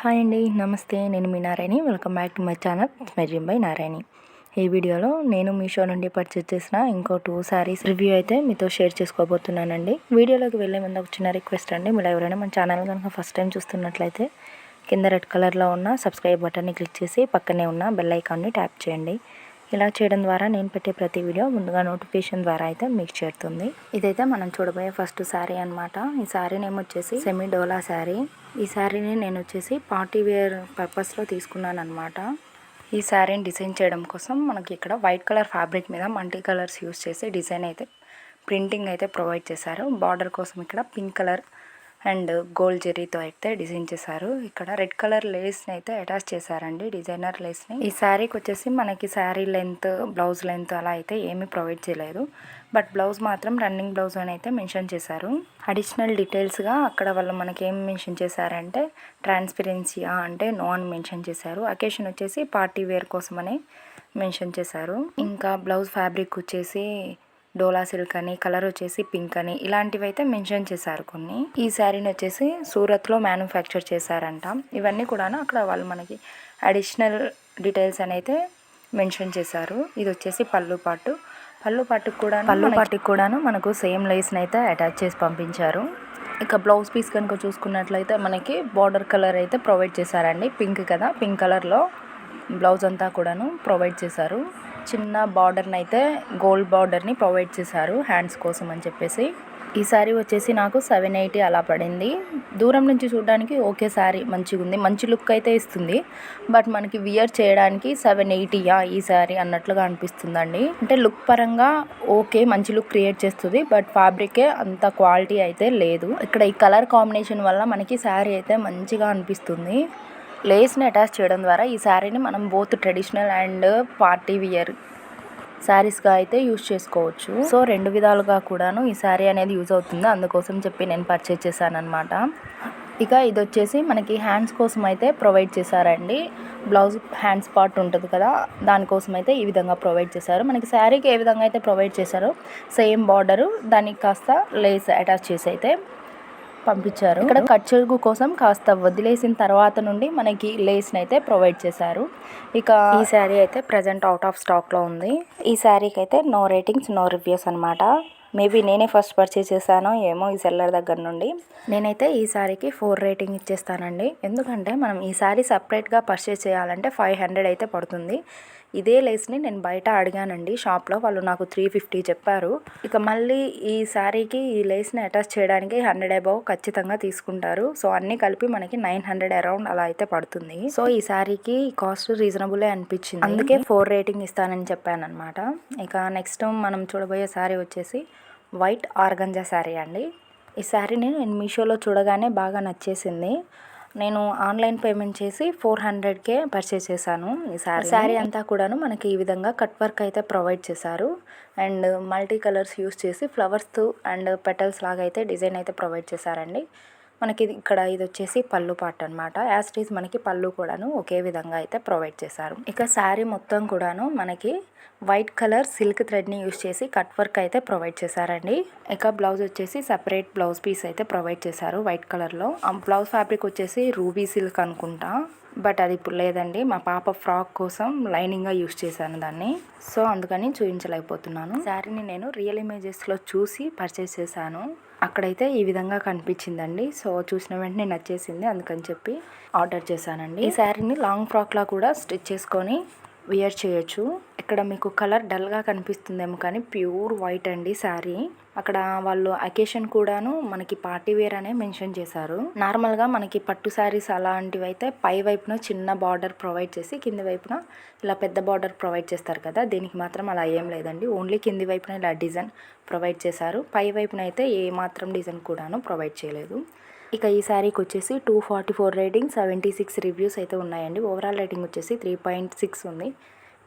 Hi అండి నమస్తే. నేను మీ Narayani. Welcome back to my channel. మెజిమ్ by Narayani. ఈ వీడియోలో నేను మీషో నుండి పర్చేస్ చేసిన ఇంకో టూ శారీస్ రివ్యూ అయితే మీతో షేర్ చేసుకోబోతున్నానండి. వీడియోలోకి వెళ్ళే ముందు ఒక చిన్న రిక్వెస్ట్ అండి. మీరు ఎవరైనా మన ఛానల్ కనుక ఫస్ట్ టైం చూస్తున్నట్లయితే కింద రెడ్ కలర్లో ఉన్న సబ్స్క్రైబ్ బటన్ని క్లిక్ చేసి పక్కనే ఉన్న బెల్ ఐకాన్ని ట్యాప్ చేయండి. ఇలా చేయడం ద్వారా నేను పెట్టే ప్రతి వీడియో ముందుగా నోటిఫికేషన్ ద్వారా అయితే మీకు చేరుతుంది. ఇదైతే మనం చూడబోయే ఫస్ట్ శారీ అనమాట ఈ శారీ నేమ్ వచ్చేసి సెమీ డోలా శారీ. ఈ శారీని నేను వచ్చేసి పార్టీ వేర్ పర్పస్లో తీసుకున్నాను అనమాట ఈ శారీని డిజైన్ చేయడం కోసం మనకి ఇక్కడ వైట్ కలర్ ఫ్యాబ్రిక్ మీద మల్టీ కలర్స్ యూస్ చేసి డిజైన్ అయితే ప్రింటింగ్ అయితే ప్రొవైడ్ చేశారు. బార్డర్ కోసం ఇక్కడ పింక్ కలర్ అండ్ గోల్డ్ జెరీతో అయితే డిజైన్ చేశారు. ఇక్కడ రెడ్ కలర్ లేస్ని అయితే అటాచ్ చేశారండి డిజైనర్ లేస్ని. ఈ శారీకి వచ్చేసి మనకి శారీ లెంత్ బ్లౌజ్ లెంత్ అలా అయితే ఏమీ ప్రొవైడ్ చేయలేదు. బట్ బ్లౌజ్ మాత్రం రన్నింగ్ బ్లౌజ్ అని అయితే మెన్షన్ చేశారు. అడిషనల్ డీటెయిల్స్గా అక్కడ వాళ్ళు మనకి ఏం మెన్షన్ చేశారంటే ట్రాన్స్పరెన్సీయా అంటే నో అని మెన్షన్ చేశారు. అకేషన్ వచ్చేసి పార్టీ వేర్ కోసమని మెన్షన్ చేశారు. ఇంకా బ్లౌజ్ ఫ్యాబ్రిక్ వచ్చేసి డోలా సిల్క్ అని కలర్ వచ్చేసి పింక్ అని ఇలాంటివి అయితే మెన్షన్ చేశారు కొన్ని. ఈ శారీని వచ్చేసి సూరత్లో మ్యానుఫ్యాక్చర్ చేశారంట. ఇవన్నీ కూడా అక్కడ వాళ్ళు మనకి అడిషనల్ డీటెయిల్స్ అని అయితే మెన్షన్ చేశారు. ఇది వచ్చేసి పళ్ళు పాటు. పళ్ళు పాటుకు కూడా పళ్ళు పాటుకు కూడాను మనకు సేమ్ లేస్ని అయితే అటాచ్ చేసి పంపించారు. ఇక బ్లౌజ్ పీస్ కనుక చూసుకున్నట్లయితే మనకి బార్డర్ కలర్ అయితే ప్రొవైడ్ చేశారండి. పింక్ కదా పింక్ కలర్లో. బ్లౌజ్ అంతా కూడాను ప్రొవైడ్ చేశారు. చిన్న బార్డర్ని అయితే గోల్డ్ బార్డర్ని ప్రొవైడ్ చేశారు హ్యాండ్స్ కోసం అని చెప్పేసి. ఈ శారీ వచ్చేసి నాకు సెవెన్ ఎయిటీ అలా పడింది. దూరం నుంచి చూడడానికి ఓకే శారీ మంచిగా ఉంది. మంచి లుక్ అయితే ఇస్తుంది. బట్ మనకి వియర్ చేయడానికి సెవెన్ ఎయిటీయా ఈ శారీ అన్నట్లుగా అనిపిస్తుందండి. అంటే లుక్ పరంగా ఓకే మంచి లుక్ క్రియేట్ చేస్తుంది. బట్ ఫ్యాబ్రికే అంత క్వాలిటీ అయితే లేదు. ఇక్కడ ఈ కలర్ కాంబినేషన్ వల్ల మనకి శారీ అయితే మంచిగా అనిపిస్తుంది. లేస్ని అటాచ్ చేయడం ద్వారా ఈ శారీని మనం both traditional and party wear శారీస్గా అయితే యూజ్ చేసుకోవచ్చు. సో రెండు విధాలుగా కూడాను ఈ శారీ అనేది యూజ్ అవుతుంది. అందుకోసం చెప్పి నేను పర్చేజ్ చేశాను అనమాట ఇక ఇది వచ్చేసి మనకి హ్యాండ్స్ కోసం అయితే ప్రొవైడ్ చేశారండి. బ్లౌజ్ హ్యాండ్స్ పార్ట్ ఉంటుంది కదా దానికోసం అయితే ఈ విధంగా ప్రొవైడ్ చేశారు. మనకి శారీకి ఏ విధంగా అయితే ప్రొవైడ్ చేశారో సేమ్ బార్డరు దానికి కాస్త లేస్ అటాచ్ చేసి అయితే పంపించారు. ఇక్కడ కట్ కోసం కాస్త వదిలేసిన తర్వాత నుండి మనకి లేస్ని అయితే ప్రొవైడ్ చేశారు. ఇక ఈ శారీ అయితే ప్రజెంట్ అవుట్ ఆఫ్ స్టాక్లో ఉంది. ఈ శారీకి అయితే నో రేటింగ్స్ నో రివ్యూస్ అనమాట మేబీ నేనే ఫస్ట్ పర్చేస్ చేశానో ఏమో ఈ సెల్లర్ దగ్గర నుండి. నేనైతే ఈ సారీకి ఫోర్ రేటింగ్ ఇచ్చేస్తానండి. ఎందుకంటే మనం ఈ సారీ సపరేట్గా పర్చేస్ చేయాలంటే ఫైవ్ హండ్రెడ్ అయితే పడుతుంది. ఇదే లేస్ని నేను బయట అడిగానండి షాప్లో. వాళ్ళు నాకు త్రీ ఫిఫ్టీ చెప్పారు. ఇక మళ్ళీ ఈ శారీకి ఈ లేస్ని అటాచ్ చేయడానికి హండ్రెడ్ అబౌవ్ ఖచ్చితంగా తీసుకుంటారు. సో అన్నీ కలిపి మనకి నైన్ హండ్రెడ్ అరౌండ్ అలా అయితే పడుతుంది. సో ఈ శారీకి కాస్ట్ రీజనబులే అనిపించింది. అందుకే ఫోర్ రేటింగ్ ఇస్తానని చెప్పాను అనమాట ఇక నెక్స్ట్ మనం చూడబోయే శారీ వచ్చేసి వైట్ ఆర్గంజా శారీ అండి. ఈ శారీని నేను మీషోలో చూడగానే బాగా నచ్చేసింది. నేను ఆన్లైన్ పేమెంట్ చేసి ఫోర్ హండ్రెడ్కే పర్చేస్ చేశాను ఈ శారీ శారీ అంతా కూడాను మనకి ఈ విధంగా కట్ వర్క్ అయితే ప్రొవైడ్ చేశారు. అండ్ మల్టీ కలర్స్ యూస్ చేసి ఫ్లవర్స్ అండ్ పెటల్స్ లాగా అయితే డిజైన్ అయితే ప్రొవైడ్ చేశారండి. మనకి ఇక్కడ ఇది వచ్చేసి పళ్ళు పాట అనమాట యాస్టీస్ మనకి పళ్ళు కూడాను ఒకే విధంగా అయితే ప్రొవైడ్ చేశారు. ఇక శారీ మొత్తం కూడాను మనకి వైట్ కలర్ సిల్క్ థ్రెడ్ని యూస్ చేసి కట్ వర్క్ అయితే ప్రొవైడ్ చేశారండి. ఇక బ్లౌజ్ వచ్చేసి సపరేట్ బ్లౌజ్ పీస్ అయితే ప్రొవైడ్ చేశారు వైట్ కలర్లో బ్లౌజ్ ఫ్యాబ్రిక్ వచ్చేసి రూబీ సిల్క్ అనుకుంటా. బట్ అది ఇప్పుడు లేదండి. మా పాప ఫ్రాక్ కోసం లైనింగ్గా యూస్ చేశాను దాన్ని. సో అందుకని చూపించలేకపోతున్నాను శారీని నేను రియల్ ఇమేజెస్లో చూసి పర్చేస్ చేశాను. అక్కడైతే ఈ విధంగా కనిపించిందండి. సో చూసిన వెంటనే నచ్చేసింది. అందుకని చెప్పి ఆర్డర్ చేశానండి. ఈ శారీని లాంగ్ ఫ్రాక్లా కూడా స్టిచ్ చేసుకొని వియర్ చేయొచ్చు. ఇక్కడ మీకు కలర్ డల్గా కనిపిస్తుందేమో కానీ ప్యూర్ వైట్ అండి శారీ. అక్కడ వాళ్ళు అకేషన్ కూడాను మనకి పార్టీ వేర్ అనే మెన్షన్ చేశారు. నార్మల్గా మనకి పట్టు శారీస్ అలాంటివి అయితే పై వైపున చిన్న బార్డర్ ప్రొవైడ్ చేసి కింది వైపున ఇలా పెద్ద బార్డర్ ప్రొవైడ్ చేస్తారు కదా దీనికి మాత్రం అలా ఏం లేదండి. ఓన్లీ కింది వైపున ఇలా డిజైన్ ప్రొవైడ్ చేశారు. పై వైపున అయితే ఏ మాత్రం డిజైన్ కూడాను ప్రొవైడ్ చేయలేదు. ఇక ఈ శారీకి వచ్చేసి two forty four rating seventy six reviews అయితే ఉన్నాయండి. ఓవరాల్ రేటింగ్ వచ్చేసి త్రీ పాయింట్ సిక్స్ ఉంది.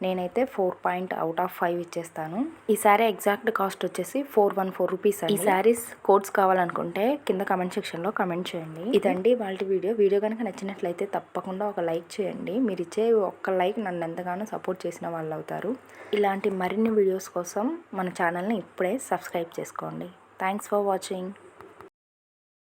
నేనైతే four point out of five ఇచ్చేస్తాను. ఈ శారీ ఎగ్జాక్ట్ కాస్ట్ వచ్చేసి ఫోర్ వన్ ఫోర్ రూపీస్ ఈ శారీస్ కోడ్స్ కావాలనుకుంటే కింద కమెంట్ సెక్షన్లో కమెంట్ చేయండి. ఇదండి వాళ్ళ వీడియో. వీడియో కనుక నచ్చినట్లయితే తప్పకుండా ఒక లైక్ చేయండి. మీరు ఇచ్చే ఒక్క లైక్ నన్ను ఎంతగానో సపోర్ట్ చేసిన వాళ్ళు అవుతారు. ఇలాంటి మరిన్ని వీడియోస్ కోసం మన ఛానల్ని ఇప్పుడే సబ్స్క్రైబ్ చేసుకోండి. Thanks for watching